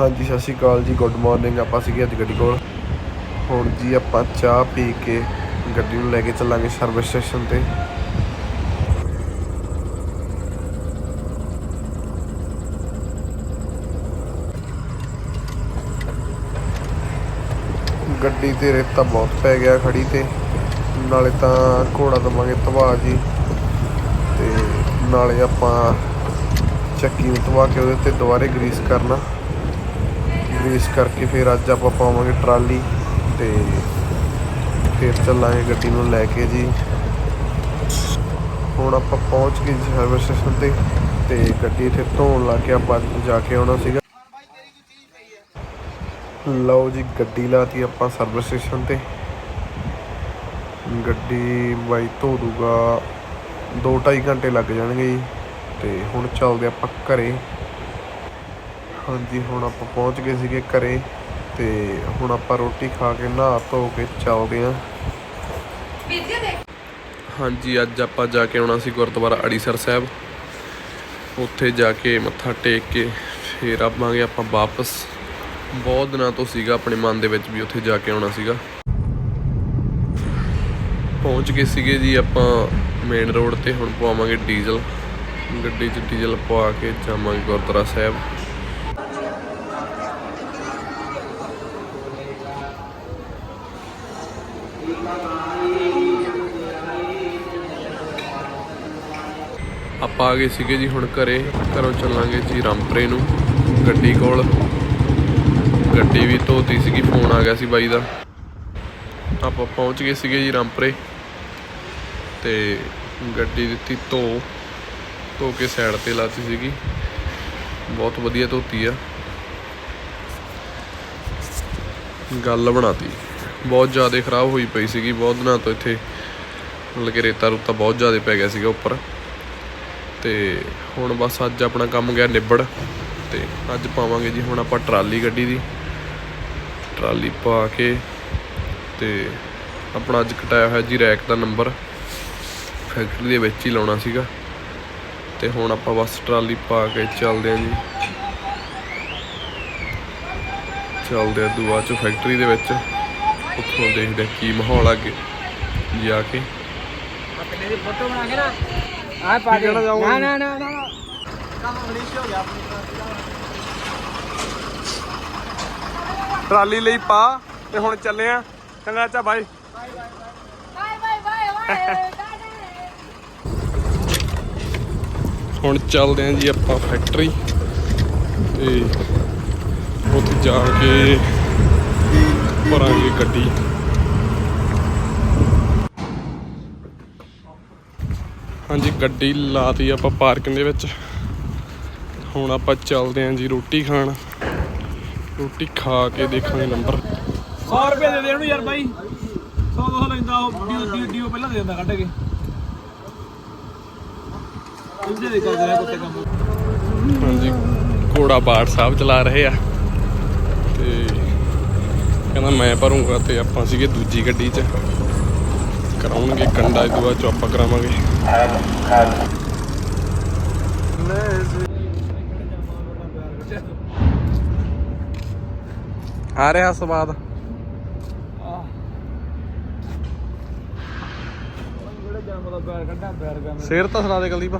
ਹਾਂਜੀ, ਸਤਿ ਸ਼੍ਰੀ ਅਕਾਲ ਜੀ। ਗੁੱਡ ਮਾਰਨਿੰਗ ਆਪਾਂ ਸੀਗੇ ਅੱਜ ਗੱਡੀ ਕੋਲ। ਹੁਣ ਜੀ ਆਪਾਂ ਚਾਹ ਪੀ ਕੇ ਗੱਡੀ ਨੂੰ ਲੈ ਕੇ ਚੱਲਾਂਗੇ ਸਰਵਿਸ ਸਟੇਸ਼ਨ ਤੇ। ਗੱਡੀ ਤੇ ਰੇਤਾ ਬਹੁਤ ਪੈ ਗਿਆ ਖੜੀ ਤੇ। ਨਾਲੇ ਤਾਂ ਘੋੜਾ ਦਵਾਂਗੇ ਤਵਾ ਜੀ। ਤੇ ਨਾਲੇ ਆਪਾਂ ਚੱਕੀ ਨੂੰ ਤਵਾ ਕੇ ਉਹਦੇ ਤੇ ਦੁਬਾਰੇ ਗਰੀਸ ਕਰਨਾ। ਗਰੀਸ ਕਰਕੇ ਫਿਰ ਅੱਜ ਆਪਾਂ ਪਾਵਾਂਗੇ ਟਰਾਲੀ ਤੇ ਫਿਰ ਚੱਲਾਂਗੇ ਗੱਡੀ ਨੂੰ ਲੈ ਕੇ ਜੀ। ਹੁਣ ਆਪਾਂ ਪਹੁੰਚ ਗਏ ਜੀ ਸਰਵਿਸ ਸਟੇਸ਼ਨ ਤੇ ਤੇ ਗੱਡੀ ਇੱਥੇ ਧੋਣ ਲੱਗ ਕੇ ਆਪਾਂ ਜਾ ਕੇ ਆਉਣਾ ਸੀਗਾ। ਲਓ ਜੀ ਗੱਡੀ ਲਾਤੀ ਆਪਾਂ ਸਰਵਿਸ ਸਟੇਸ਼ਨ ਤੇ। ਗੱਡੀ ਬਾਈ ਧੋ ਦੂਗਾ 2.5 ਘੰਟੇ ਲੱਗ ਜਾਣਗੇ ਜੀ। ਤੇ ਹੁਣ ਚੱਲਦੇ ਆਪਾਂ ਘਰੇ। ਹਾਂਜੀ ਹੁਣ ਆਪਾਂ ਪਹੁੰਚ ਗਏ ਸੀਗੇ ਘਰੇ ਤੇ ਹੁਣ ਆਪਾਂ ਰੋਟੀ ਖਾ ਕੇ ਨਹਾ ਧੋ ਕੇ ਚੱਲਦੇ ਆਂ ਹਾਂਜੀ ਅੱਜ ਆਪਾਂ ਜਾ ਕੇ ਆਉਣਾ ਸੀ ਗੁਰਦੁਆਰਾ ਅੜੀਸਰ ਸਾਹਿਬ। ਉੱਥੇ ਜਾ ਕੇ ਮੱਥਾ ਟੇਕ ਕੇ ਫੇਰ ਆਵਾਂਗੇ ਆਪਾਂ ਵਾਪਸ। ਬਹੁਤ ਦਿਨਾਂ ਤੋਂ ਸੀਗਾ ਆਪਣੇ ਮਨ ਦੇ ਵਿੱਚ ਵੀ ਉੱਥੇ ਜਾ ਕੇ ਆਉਣਾ ਸੀਗਾ। ਪਹੁੰਚ ਗਏ ਸੀਗੇ ਜੀ ਆਪਾਂ ਮੇਨ ਰੋਡ ਤੇ ਹੁਣ ਪਵਾਵਾਂਗੇ ਡੀਜ਼ਲ। ਗੱਡੀ 'ਚ ਡੀਜ਼ਲ ਪਵਾ ਕੇ ਜਾਵਾਂਗੇ ਗੁਰਦੁਆਰਾ ਸਾਹਿਬ। ਆਪਾਂ ਆ ਗਏ ਸੀਗੇ ਜੀ ਹੁਣ ਘਰੇ। ਘਰੋਂ ਚੱਲਾਂਗੇ ਜੀ ਰਾਮਪਰੇ ਨੂੰ, ਗੱਡੀ ਕੋਲ। ਗੱਡੀ ਵੀ ਧੋਤੀ ਸੀਗੀ, ਫੋਨ ਆ ਗਿਆ ਸੀ ਬਾਈ ਦਾ। ਆਪਾਂ ਪਹੁੰਚ ਗਏ ਸੀਗੇ ਜੀ ਰਾਮਪਰੇ ਤੇ ਗੱਡੀ ਦਿੱਤੀ ਧੋ। ਧੋ ਕੇ ਸਾਈਡ ਤੇ ਲਾਤੀ ਸੀਗੀ। ਬਹੁਤ ਵਧੀਆ ਧੋਤੀ ਆ। ਗੱਲ ਬਣਾਤੀ। ਬਹੁਤ ਜ਼ਿਆਦਾ ਖਰਾਬ ਹੋਈ ਪਈ ਸੀਗੀ, ਬਹੁਤ ਦਿਨਾਂ ਤੋਂ ਇੱਥੇ ਮਤਲਬ ਕਿ ਰੇਤਾ ਰੂਤਾ ਬਹੁਤ ਜ਼ਿਆਦਾ ਪੈ ਗਿਆ ਸੀਗਾ ਉੱਪਰ। ਤੇ ਹੁਣ ਬਸ ਅੱਜ ਆਪਣਾ ਕੰਮ ਗਿਆ ਨਿਬੜ ਤੇ ਅੱਜ ਪਾਵਾਂਗੇ ਜੀ ਹੁਣ ਆਪਾਂ ਟਰਾਲੀ ਗੱਡੀ ਦੀ। ਟਰਾਲੀ ਪਾ ਕੇ ਤੇ ਆਪਣਾ ਅੱਜ ਕਟਾਇਆ ਹੋਇਆ ਜੀ ਰੈਕ ਦਾ ਨੰਬਰ, ਫੈਕਟਰੀ ਦੇ ਵਿੱਚ ਹੀ ਲਾਉਣਾ ਸੀਗਾ। ਤੇ ਹੁਣ ਆਪਾਂ ਬਸ ਟਰਾਲੀ ਪਾ ਕੇ ਚੱਲਦੇ ਆਂ ਜੀ। ਚੱਲਦੇ ਆ ਦੁਆ ਚ ਫੈਕਟਰੀ ਦੇ ਵਿੱਚ। ਉੱਥੋਂ ਦੇਖਦੇ ਕੀ ਮਾਹੌਲ ਅੱਗੇ? ਕੇ। ਪਤਲੇ ਕੇ ਟਰਾਲੀ ਲਈ ਪਾ ਤੇ ਹੁਣ ਚੱਲੇ ਆ। ਚੰਗਾ ਚਾ ਬਾਈ ਬਾਈ ਬਾਈ ਬਾਈ ਹੁਣ ਚੱਲਦੇ ਆ ਜੀ ਆਪਾਂ ਫੈਕਟਰੀ ਤੇ ਉੱਥੇ ਜਾ ਕੇ ਭਰਾਂਗੇ ਗੱਡੀ। ਹਾਂਜੀ ਗੱਡੀ ਲਾਤੀ ਆਪਾਂ ਪਾਰਕਿੰਗ ਦੇ ਵਿੱਚ। ਹੁਣ ਆਪਾਂ ਚੱਲਦੇ ਆਂ ਜੀ ਰੋਟੀ ਖਾਣ। ਰੋਟੀ ਖਾ ਕੇ ਦੇਖਾਂਗੇ ਨੰਬਰ। 100 ਰੁਪਏ ਦੇ ਦੇ ਉਹਨੂੰ ਯਾਰ ਬਾਈ। 100 200 ਲੈਂਦਾ ਉਹ ਡੀਓ ਡੀਓ ਡੀਓ ਪਹਿਲਾਂ ਦੇ ਦਿੰਦਾ ਕੱਢ ਕੇ। ਇਹਦੇ ਦੇ ਕਰਦੇ ਨੇ ਕੁੱਤੇ ਕੰਮ। ਹਾਂਜੀ ਘੋੜਾ ਬਾੜ ਸਾਹਿਬ ਚਲਾ ਰਹੇ ਆ। ਕਹਿੰਦਾ ਮੈਂ ਭਰੂੰਗਾ ਤੇ ਆਪਾਂ ਸੀਗੇ ਦੂਜੀ ਗੱਡੀ 'ਚ। ਕਰਾਉਣਗੇ ਕੰਡਾ ਇਹ ਦੁਆ ਚ ਆਪਾਂ ਕਰਾਵਾਂਗੇ। ਆ ਰਿਹਾ ਸਵਾਦ। ਸ਼ੇਰ ਤਾਂ ਸੁਣਾ ਦੇ ਕੁਲਦੀਪ।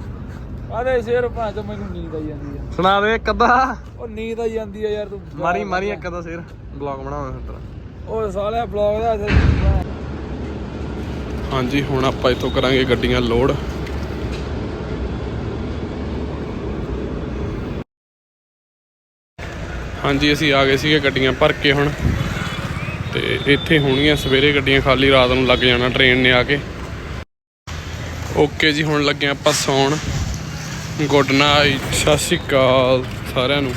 ਆਦੇ ਸ਼ੇਰ ਭਾਂ ਤੋਂ ਮੈਨੂੰ ਨੀਂਦ ਆਈ ਜਾਂਦੀ ਆ। ਸੁਣਾ ਦੇ ਇੱਕ ਅੱਧਾ। ਉਹ ਨੀਂਦ ਆਈ ਜਾਂਦੀ ਆ ਯਾਰ ਤੂੰ ਮਾਰੀ ਮਾਰੀ ਇੱਕ ਅੱਧਾ ਸ਼ੇਰ। ਬਲੌਗ ਬਣਾਵਾਂ ਫਿਰ ਤੇਰਾ। ਉਹ ਸਾਲਿਆ ਬਲੌਗ ਦਾ ਹਾਂਜੀ ਹੁਣ ਆਪਾਂ ਇੱਥੋਂ ਕਰਾਂਗੇ ਗੱਡੀਆਂ ਲੋਡ। ਹਾਂਜੀ ਅਸੀਂ ਆ ਗਏ ਸੀਗੇ ਗੱਡੀਆਂ ਭਰ ਕੇ ਹੁਣ। ਤੇ ਇੱਥੇ ਹੋਣਗੀਆਂ ਸਵੇਰੇ ਗੱਡੀਆਂ ਖਾਲੀ ਰਾਤ ਨੂੰ ਲੱਗ ਜਾਣਾ ਟ੍ਰੇਨ ਨੇ ਆ ਕੇ। ਓਕੇ ਜੀ ਹੁਣ ਲੱਗੇ ਆਪਾਂ ਸੌਣ। ਗੁੱਡ ਨਾਈਟ ਸਤਿ ਸ਼੍ਰੀ ਅਕਾਲ ਸਾਰਿਆਂ ਨੂੰ।